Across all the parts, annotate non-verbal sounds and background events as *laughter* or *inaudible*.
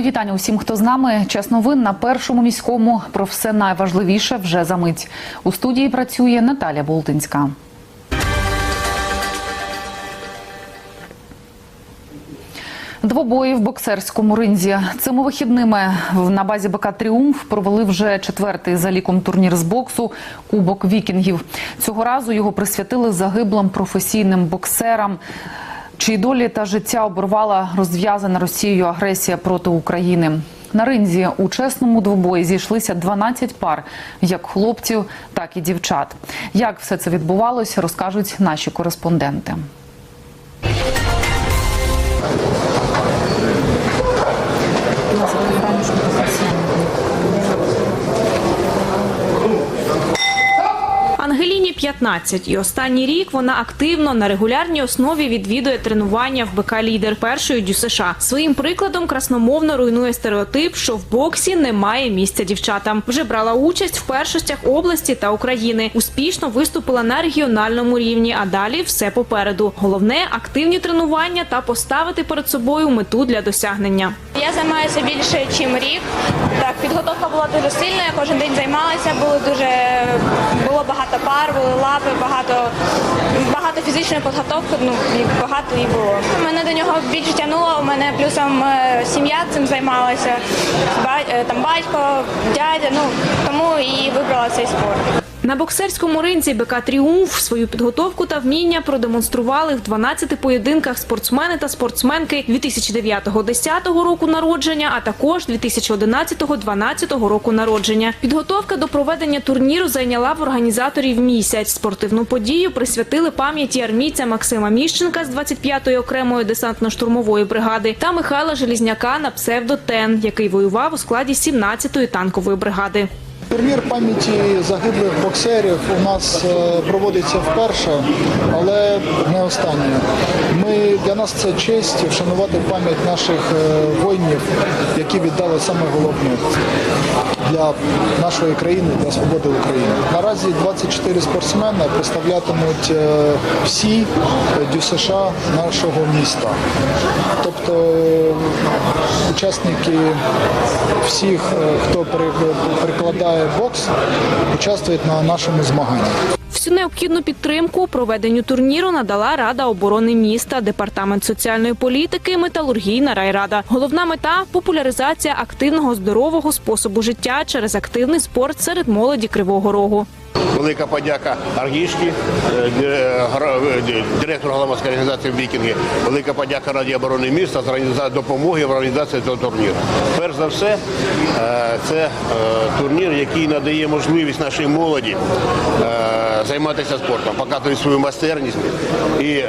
Мої вітання усім, хто з нами. Час новин на першому міському про все найважливіше вже за мить. У студії працює Наталя Болтинська. Двобої в боксерському ринзі цими вихідними на базі БК Тріумф провели вже четвертий за ліком турнір з боксу Кубок Вікінгів. Цього разу його присвятили загиблим професійним боксерам. Чиї долі та життя оборвала розв'язана Росією агресія проти України. На ринзі у чесному двобої зійшлися 12 пар, як хлопців, так і дівчат. Як все це відбувалося, розкажуть наші кореспонденти. 15, і останній рік вона активно на регулярній основі відвідує тренування в БК Лідер першої дю США. Своїм прикладом красномовно руйнує стереотип, що в боксі немає місця дівчатам. Вже брала участь в першостях області та України. Успішно виступила на регіональному рівні. А далі все попереду. Головне активні тренування та поставити перед собою мету для досягнення. Я займаюся більше, ніж рік. Так, підготовка була дуже сильна, я кожен день займалася, було дуже було багато пар, були лапи, багато, багато фізичної підготовки, ну і багато її було. Мене до нього більше тягнуло, у мене плюсом е, сім'я цим займалася, е, там батько, дядя, ну тому і вибрала цей спорт. На боксерському ринці БК Тріумф свою підготовку та вміння продемонстрували в 12 поєдинках спортсмени та спортсменки 2009-10 року народження, а також 2011-12 року народження. Підготовка до проведення турніру зайняла в організаторів місяць. Спортивну подію присвятили пам'яті армійця Максима Міщенка з 25-ї окремої десантно-штурмової бригади та Михайла Желізняка на псевдо Тен, який воював у складі 17-ї танкової бригади. Турнір пам'яті загиблих боксерів у нас е, проводиться вперше, але не останнє. Ми, для нас це честь вшанувати пам'ять наших е, воїнів, які віддали саме головне для нашої країни, для свободи України. Наразі 24 спортсмени представлятимуть е, всі дю США нашого міста. Тобто учасники всіх, е, хто пере- перекладає бокс, участвують на нашому змаганні. Всю необхідну підтримку проведенню турніру надала Рада оборони міста, департамент соціальної політики, металургійна райрада. Головна мета популяризація активного здорового способу життя через активний спорт серед молоді Кривого Рогу. Велика подяка Аргішки, е, ди- е, директору громадської організації Вікінги. Велика подяка Раді оборони міста за допомоги в організації цього турніру. Перш за все, е, це е, турнір, який надає можливість нашій молоді е, займатися спортом, показувати свою майстерність і е,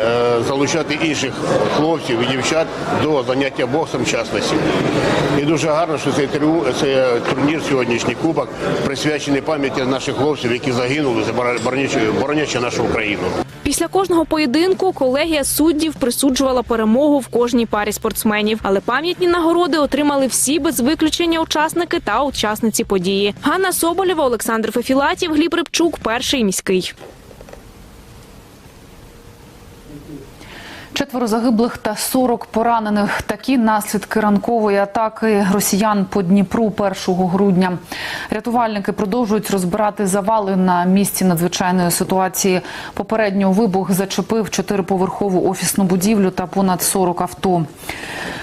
залучати інших хлопців і дівчат до заняття боксом в частності. І дуже гарно, що цей турнір, сьогоднішній кубок, присвячений пам'яті наших хлопців, які загинули, боронячи нашу Україну. Після кожного поєдинку колегія суддів присуджувала перемогу в кожній парі спортсменів, але пам'ятні нагороди отримали всі без виключення учасники та учасниці події. Ганна Соболєва, Олександр Фефілатів, Гліб Рибчук, перший міський. Четверо загиблих та 40 поранених. Такі наслідки ранкової атаки росіян по Дніпру 1 грудня. Рятувальники продовжують розбирати завали на місці надзвичайної ситуації. Попередньо вибух зачепив чотириповерхову офісну будівлю та понад 40 авто.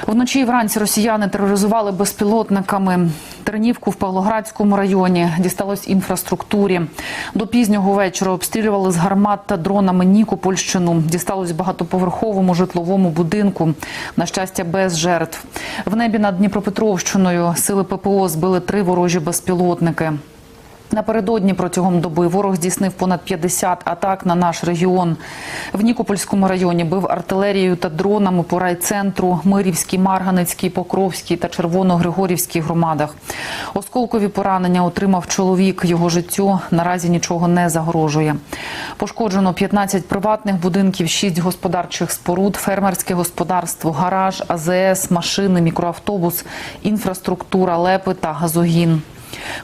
Вночі і вранці росіяни тероризували безпілотниками. Тернівку в Павлоградському районі дісталось інфраструктурі. До пізнього вечора обстрілювали з гармат та дронами Нікопольщину. Дісталось багатоповерховому житловому будинку. На щастя, без жертв. В небі над Дніпропетровщиною сили ППО збили три ворожі безпілотники. Напередодні протягом доби ворог здійснив понад 50 атак на наш регіон. В Нікопольському районі бив артилерією та дронами по райцентру, Мирівській, Марганицькій, Покровській та Червоно-Григорівській громадах. Осколкові поранення отримав чоловік. Його життю наразі нічого не загрожує. Пошкоджено 15 приватних будинків, 6 господарчих споруд, фермерське господарство, гараж, АЗС, машини, мікроавтобус, інфраструктура, лепи та газогін.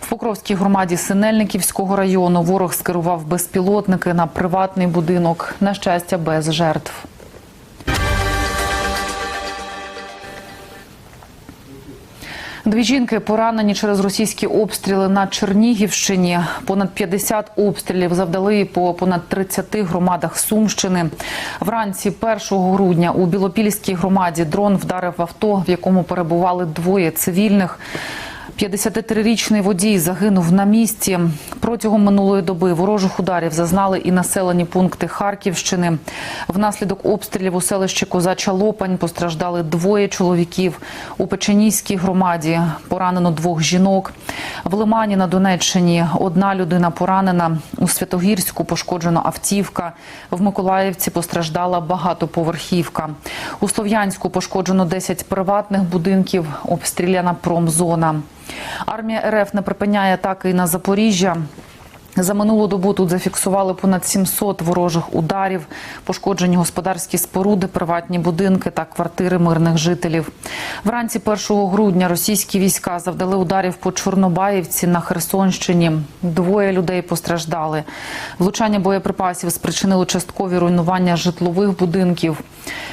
В Покровській громаді Синельниківського району ворог скерував безпілотники на приватний будинок. На щастя, без жертв. Дві жінки поранені через російські обстріли на Чернігівщині. Понад 50 обстрілів завдали по понад 30 громадах Сумщини. Вранці 1 грудня у Білопільській громаді дрон вдарив авто, в якому перебували двоє цивільних. 53-річний водій загинув на місці. Протягом минулої доби ворожих ударів зазнали і населені пункти Харківщини. Внаслідок обстрілів у селищі Козача Лопань постраждали двоє чоловіків. У Печенійській громаді поранено двох жінок. В Лимані на Донеччині одна людина поранена. У Святогірську пошкоджена автівка. В Миколаївці постраждала багатоповерхівка. У Слов'янську пошкоджено 10 приватних будинків. Обстріляна промзона. Армія РФ не припиняє атаки на Запоріжжя. За минулу добу тут зафіксували понад 700 ворожих ударів, пошкоджені господарські споруди, приватні будинки та квартири мирних жителів. Вранці 1 грудня російські війська завдали ударів по Чорнобаївці на Херсонщині. Двоє людей постраждали. Влучання боєприпасів спричинило часткові руйнування житлових будинків.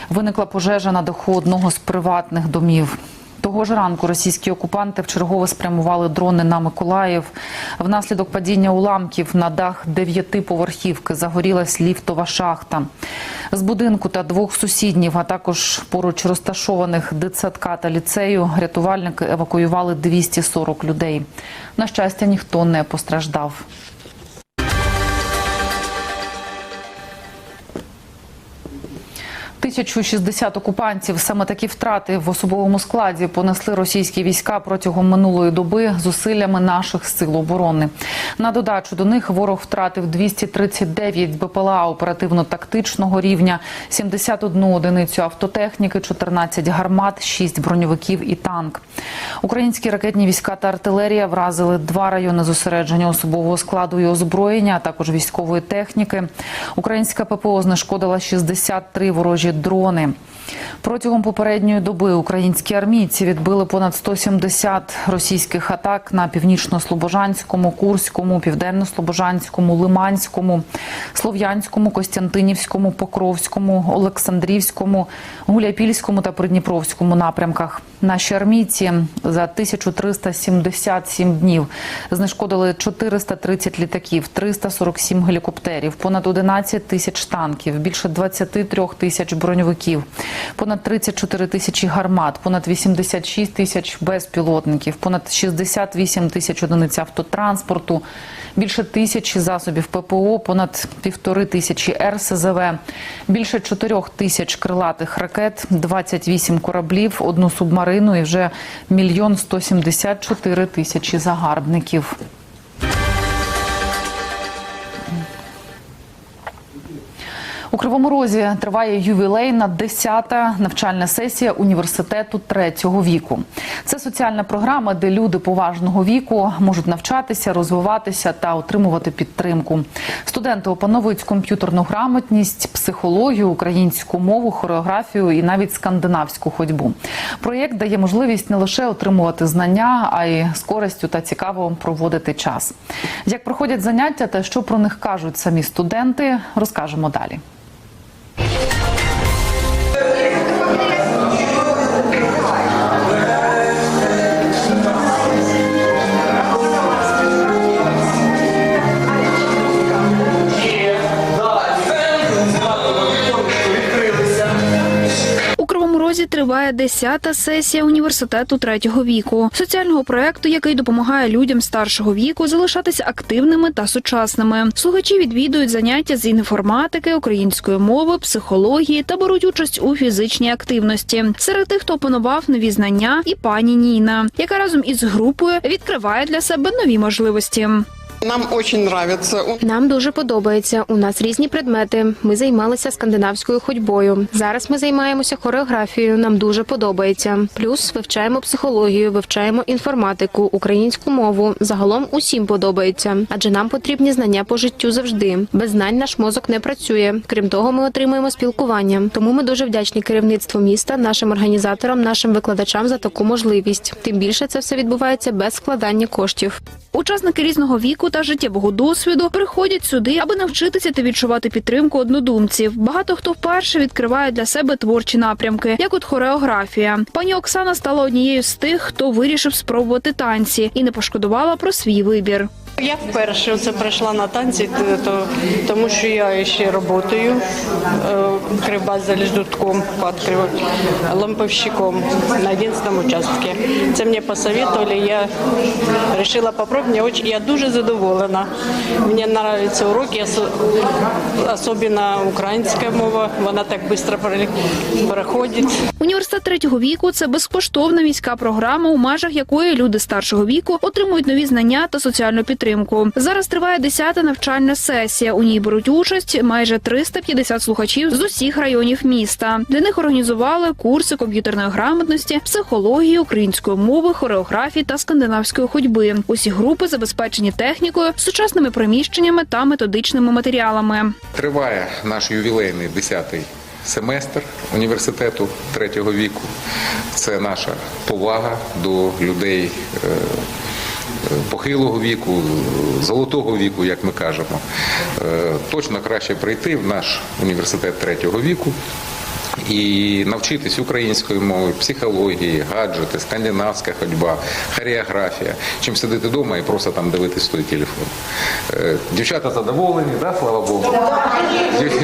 Виникла пожежа на даху одного з приватних домів. Того ж ранку російські окупанти вчергове спрямували дрони на Миколаїв. Внаслідок падіння уламків на дах дев'ятиповерхівки загорілась ліфтова шахта. З будинку та двох сусідніх, а також поруч розташованих дитсадка та ліцею, рятувальники евакуювали 240 людей. На щастя, ніхто не постраждав. Тисячу 60 окупантів саме такі втрати в особовому складі понесли російські війська протягом минулої доби зусиллями наших сил оборони. На додачу до них ворог втратив 239 БПЛА оперативно-тактичного рівня, 71 одиницю автотехніки, 14 гармат, 6 броньовиків і танк. Українські ракетні війська та артилерія вразили два райони зосередження особового складу і озброєння, а також військової техніки. Українська ППО знешкодила 63 ворожі дрони. Протягом попередньої доби українські армійці відбили понад 170 російських атак на північно-слобожанському, Курському, південно-слобожанському, Лиманському, Слов'янському, Костянтинівському, Покровському, Олександрівському, Гуляйпільському та Придніпровському напрямках. Наші армійці за 1377 днів знешкодили 430 літаків, 347 гелікоптерів, понад 11 тисяч танків, більше 23 тисяч броньовиків, понад 34 тисячі гармат, понад 86 тисяч безпілотників, понад 68 тисяч одиниць автотранспорту, більше тисячі засобів ППО, понад півтори тисячі РСЗВ, більше 4 тисяч крилатих ракет, 28 кораблів, одну субмарину і вже мільйон 174 тисячі загарбників. У Кривому Розі триває ювілейна 10-та навчальна сесія університету третього віку. Це соціальна програма, де люди поважного віку можуть навчатися, розвиватися та отримувати підтримку. Студенти опановують комп'ютерну грамотність, психологію, українську мову, хореографію і навіть скандинавську ходьбу. Проєкт дає можливість не лише отримувати знання, а й з користю та цікаво проводити час. Як проходять заняття та що про них кажуть самі студенти, розкажемо далі. Розі триває 10-та сесія університету третього віку, соціального проекту, який допомагає людям старшого віку залишатися активними та сучасними. Слухачі відвідують заняття з інформатики, української мови, психології та беруть участь у фізичній активності. Серед тих, хто опанував нові знання, і пані Ніна, яка разом із групою відкриває для себе нові можливості. Нам очень нравится. У- Нам дуже подобається. У нас різні предмети. Ми займалися скандинавською ходьбою. Зараз ми займаємося хореографією. Нам дуже подобається. Плюс вивчаємо психологію, вивчаємо інформатику, українську мову. Загалом усім подобається, адже нам потрібні знання по життю завжди. Без знань наш мозок не працює. Крім того, ми отримуємо спілкування. Тому ми дуже вдячні керівництву міста, нашим організаторам, нашим викладачам за таку можливість. Тим більше це все відбувається без складання коштів. Учасники різного віку та життєвого досвіду приходять сюди, аби навчитися та відчувати підтримку однодумців. Багато хто вперше відкриває для себе творчі напрямки, як от хореографія. Пані Оксана стала однією з тих, хто вирішив спробувати танці і не пошкодувала про свій вибір. Я вперше це прийшла на танці, то, тому що я ще працюю е, кривбас-залеждутком, ламповщиком на 11 участке. Це мені посоветовали, я вирішила попробувати. Мені Я дуже задоволена. Мені подобаються уроки, особливо українська мова, вона так швидко проходить. Університет третього віку це безкоштовна міська програма, у межах якої люди старшого віку отримують нові знання та соціальну підтримку. Зараз триває 10-та навчальна сесія. У ній беруть участь майже 350 слухачів з усіх районів міста. Для них організували курси комп'ютерної грамотності, психології, української мови, хореографії та скандинавської ходьби. Усі групи забезпечені технікою, сучасними приміщеннями та методичними матеріалами. Триває наш ювілейний 10-й семестр університету третього віку. Це наша повага до людей е, похилого віку, золотого віку, як ми кажемо. Е, Точно краще прийти в наш університет третього віку. І навчитись української мови, психології, гаджети, скандинавська ходьба, хореографія, чим сидіти вдома і просто там дивитись той телефон. Е, Дівчата задоволені, да, слава Богу?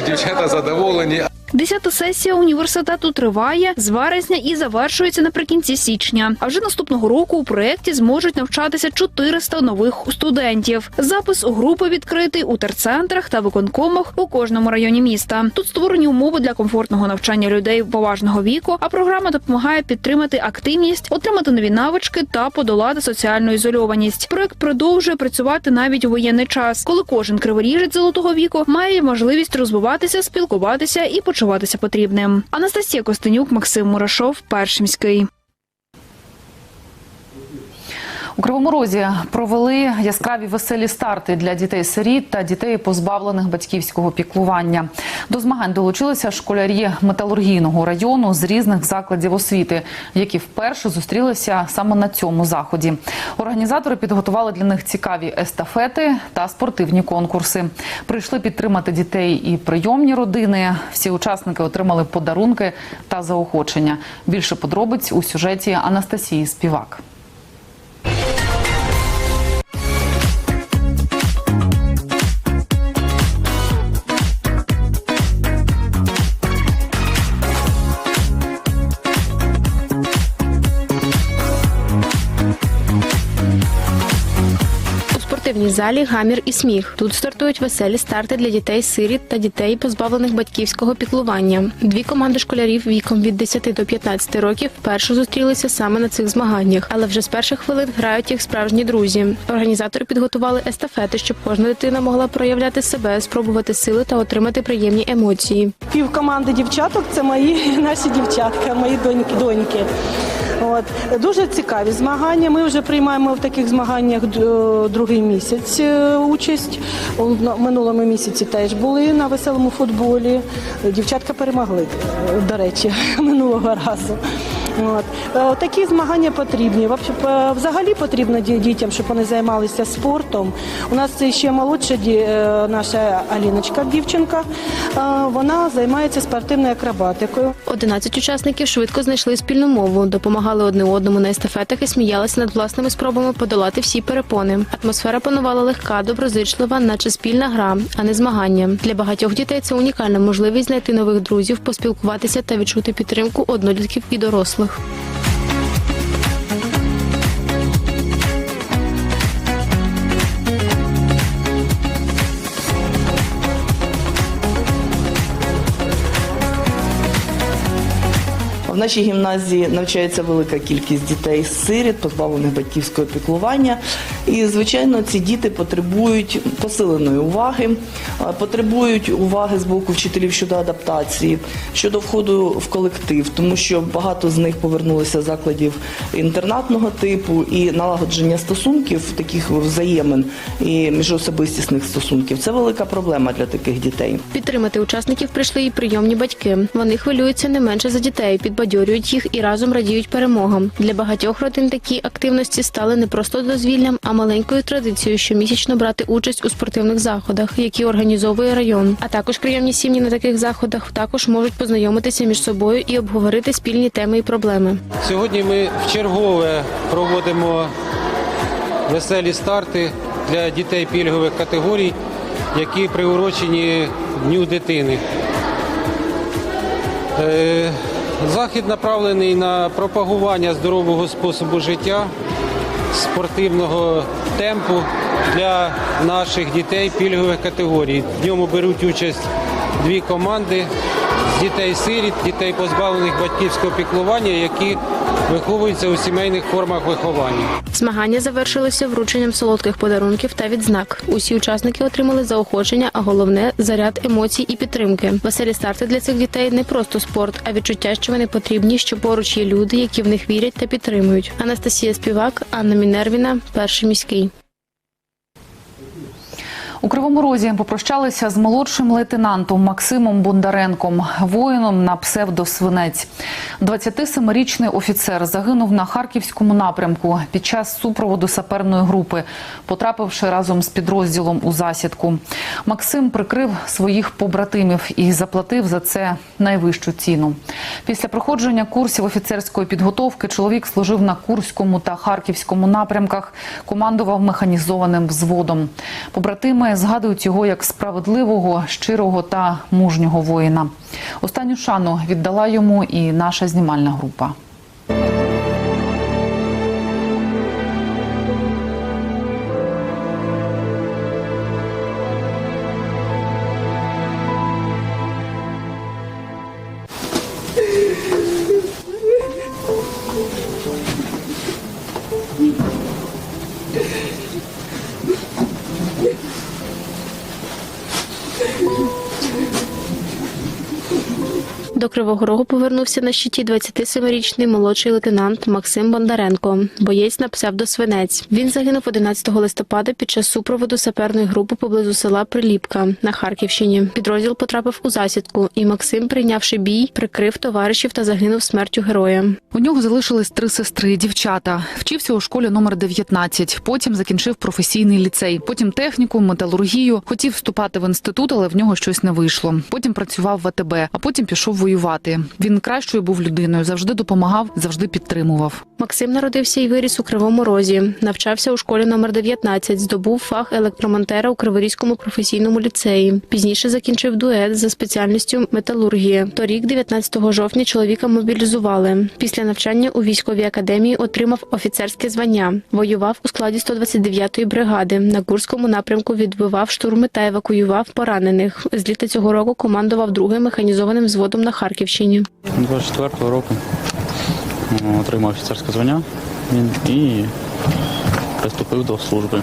Дівчата задоволені, Десята сесія університету триває з вересня і завершується наприкінці січня. А вже наступного року у проєкті зможуть навчатися 400 нових студентів. Запис у групи відкритий у терцентрах та виконкомах у кожному районі міста. Тут створені умови для комфортного навчання людей поважного віку. А програма допомагає підтримати активність, отримати нові навички та подолати соціальну ізольованість. Проект продовжує працювати навіть у воєнний час, коли кожен криворіжець золотого віку має можливість розвиватися, спілкуватися і почуватися потрібним. Анастасія Костенюк, Максим Мурашов, Першимський. У Кривому Розі провели яскраві веселі старти для дітей-сиріт та дітей, позбавлених батьківського піклування. До змагань долучилися школярі металургійного району з різних закладів освіти, які вперше зустрілися саме на цьому заході. Організатори підготували для них цікаві естафети та спортивні конкурси. Прийшли підтримати дітей і прийомні родини. Всі учасники отримали подарунки та заохочення. Більше подробиць у сюжеті Анастасії Співак. Спортивній залі гамір і сміх. Тут стартують веселі старти для дітей сиріт та дітей, позбавлених батьківського піклування. Дві команди школярів віком від 10 до 15 років вперше зустрілися саме на цих змаганнях, але вже з перших хвилин грають як справжні друзі. Організатори підготували естафети, щоб кожна дитина могла проявляти себе, спробувати сили та отримати приємні емоції. Пів команди дівчаток це мої *laughs* наші дівчатка, мої доньки. доньки. От дуже цікаві змагання. Ми вже приймаємо в таких змаганнях е, другий місяць е, участь. Минулому місяці теж були на веселому футболі. Дівчатка перемогли, до речі, *laughs* минулого разу. От. Е, Такі змагання потрібні. Е, Взагалі потрібно ді- дітям, щоб вони займалися спортом. У нас ще молодша е, наша Аліночка, дівчинка. Вона займається спортивною акробатикою. 11 учасників швидко знайшли спільну мову, допомагали одне одному на естафетах і сміялися над власними спробами подолати всі перепони. Атмосфера панувала легка, доброзичлива, наче спільна гра, а не змагання. Для багатьох дітей це унікальна можливість знайти нових друзів, поспілкуватися та відчути підтримку однолітків і дорослих. В нашій гімназії навчається велика кількість дітей з сиріт, позбавлених батьківського піклування. І, звичайно, ці діти потребують посиленої уваги, потребують уваги з боку вчителів щодо адаптації, щодо входу в колектив, тому що багато з них повернулися з закладів інтернатного типу і налагодження стосунків, таких взаємин і міжособистісних стосунків. Це велика проблема для таких дітей. Підтримати учасників прийшли і прийомні батьки. Вони хвилюються не менше за дітей, підбадьорюють їх і разом радіють перемогам. Для багатьох родин такі активності стали не просто дозвіллям, а маленькою традицією щомісячно брати участь у спортивних заходах, які організовує район. А також прийомні сім'ї на таких заходах також можуть познайомитися між собою і обговорити спільні теми і проблеми. Сьогодні ми вчергове проводимо веселі старти для дітей пільгових категорій, які приурочені Дню дитини. Е, Захід направлений на пропагування здорового способу життя, спортивного темпу для наших дітей пільгових категорій. В ньому беруть участь дві команди дітей-сиріт, дітей позбавлених батьківського піклування, які виховуються у сімейних формах виховання. Змагання завершилися врученням солодких подарунків та відзнак. Усі учасники отримали заохочення, а головне заряд емоцій і підтримки. Веселі старти для цих дітей не просто спорт, а відчуття, що вони потрібні, що поруч є люди, які в них вірять та підтримують. Анастасія Співак, Анна Мінервіна, перший міський. У Кривому Розі попрощалися з молодшим лейтенантом Максимом Бондаренком, воїном на псевдосвинець. 27-річний офіцер загинув на харківському напрямку під час супроводу саперної групи, потрапивши разом з підрозділом у засідку. Максим прикрив своїх побратимів і заплатив за це найвищу ціну. Після проходження курсів офіцерської підготовки чоловік служив на Курському та Харківському напрямках, командував механізованим взводом. Побратими згадують його як справедливого, щирого та мужнього воїна. Останню шану віддала йому і наша знімальна група. Кривого Рогу повернувся на щиті 27-річний молодший лейтенант Максим Бондаренко, боєць на псевдосвинець. Він загинув 11 листопада під час супроводу саперної групи поблизу села Приліпка на Харківщині. Підрозділ потрапив у засідку, і Максим, прийнявши бій, прикрив товаришів та загинув смертю героя. У нього залишились три сестри, дівчата. Вчився у школі номер 19, Потім закінчив професійний ліцей. Потім техніку, металургію. Хотів вступати в інститут, але в нього щось не вийшло. Потім працював в АТБ, а потім пішов воювати. Він кращою був людиною, завжди допомагав, завжди підтримував. Максим народився і виріс у Кривому Розі. Навчався у школі номер 19, здобув фах електромонтера у Криворізькому професійному ліцеї. Пізніше закінчив дует за спеціальністю металургія. Торік, 19 жовтня, чоловіка мобілізували. Після навчання у військовій академії отримав офіцерське звання. Воював у складі 129-ї бригади. На Курському напрямку відбивав штурми та евакуював поранених. З літа цього року командував другим механізованим взводом на Харківщині. 24-го року отримав офіцерське звання і приступив до служби.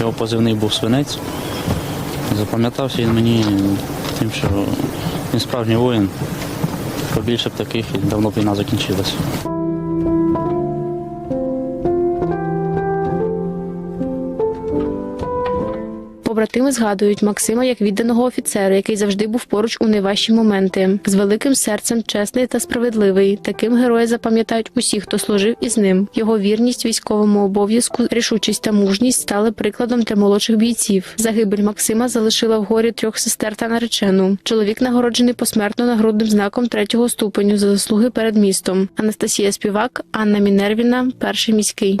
Його позивний був свинець. Запам'ятався він мені тим, що він справжній воїн. Побільше б таких давно б війна закінчилася. Побратими згадують Максима як відданого офіцера, який завжди був поруч у найважчі моменти. З великим серцем, чесний та справедливий. Таким героя запам'ятають усі, хто служив із ним. Його вірність військовому обов'язку, рішучість та мужність стали прикладом для молодших бійців. Загибель Максима залишила в горі трьох сестер та наречену. Чоловік нагороджений посмертно нагрудним знаком третього ступеню за заслуги перед містом. Анастасія Співак, Анна Мінервіна, перший міський.